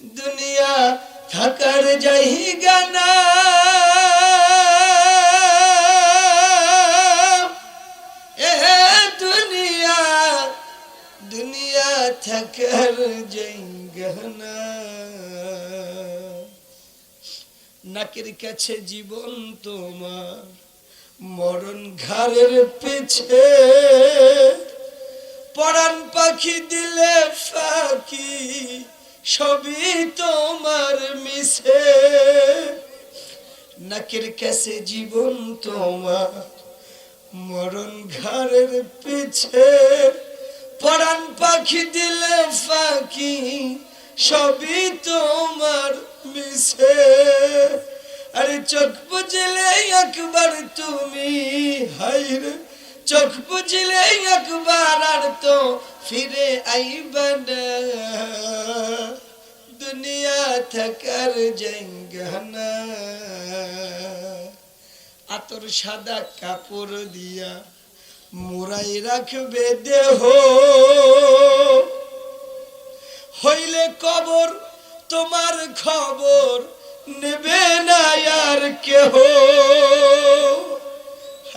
দুনিয়া থাকার জায়গা না। এ দুনিয়া দুনিয়া থাকার জায়গা না। নাকের কাছে জীবন তোমার মরণ ঘাড়ের পিছে। পরাণ পাখি দিলে ফাঁকি, সবই তোমার মিশে নাকের কাছে জীবন তোমার, মরণ ঘরের পিছে। পরাণ পাখি দিলে ফাঁকি, সবই তোমার মিশে আরে চোখ বুঝলে একবার তুমি হাইরে চোখ বুঝলে একবার আর তো ফিরে আইবা না। দুনিয়া থাকার জায়গা আতর সাদা কাপড় দিয়া মুরাই রাখবে দেহ। হইলে কবর, তোমার খবর নেবে না আর কেহ।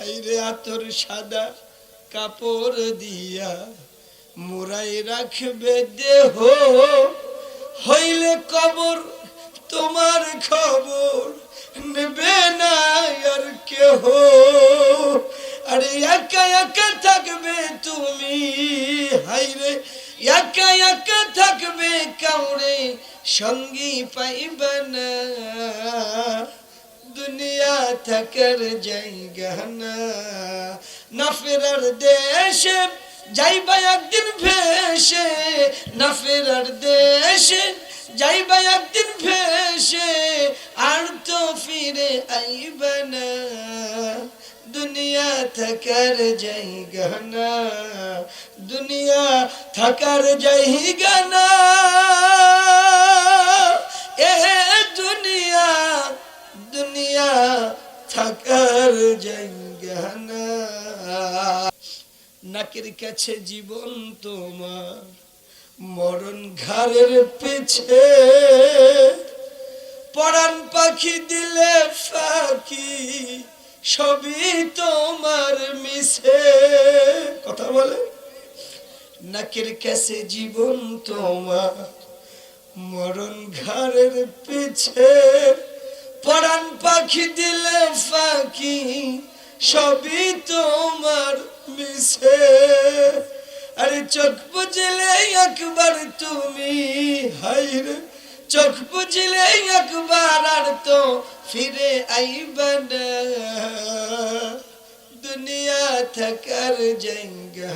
হাইরে আতর সাদা কাপড় দিয়া মুরাই রাখবে দেহ। হইলে কবর, তোমার খবর নেবে না আর কেহ। আরে একা একা থাকবে তুমি হাইরে, একা একা থাকবে কাউরে সঙ্গী পাইবে না। দুনিয়া থাকার জায়গা না ফেরার দেশে যাইবা একদিন ভেসে না ফেরার দেশে যাইবা একদিন ভেসে, আর তো ফিরে আইবে না। দুনিয়া থাকার জায়গা না দুনিয়া থাকার জায়গা দুনিয়া থাকার নাকের কাছে জীবন তোমার, মরণ ঘরের পিছে। পরাণ পাখি দিলে ফাঁকি, সবই তোমার মিশে কথা বলে? নাকের কাছে জীবন তোমার, মরণ ঘরের পিছে। পাখি দিলে ফাঁকি, সবই তোমার মিশে আরে চোখ বুঝলে একবার তুমি হাইরে চোখ বুঝলে একবার আর তো ফিরে আইবা না। দুনিয়া থাকার জায়গা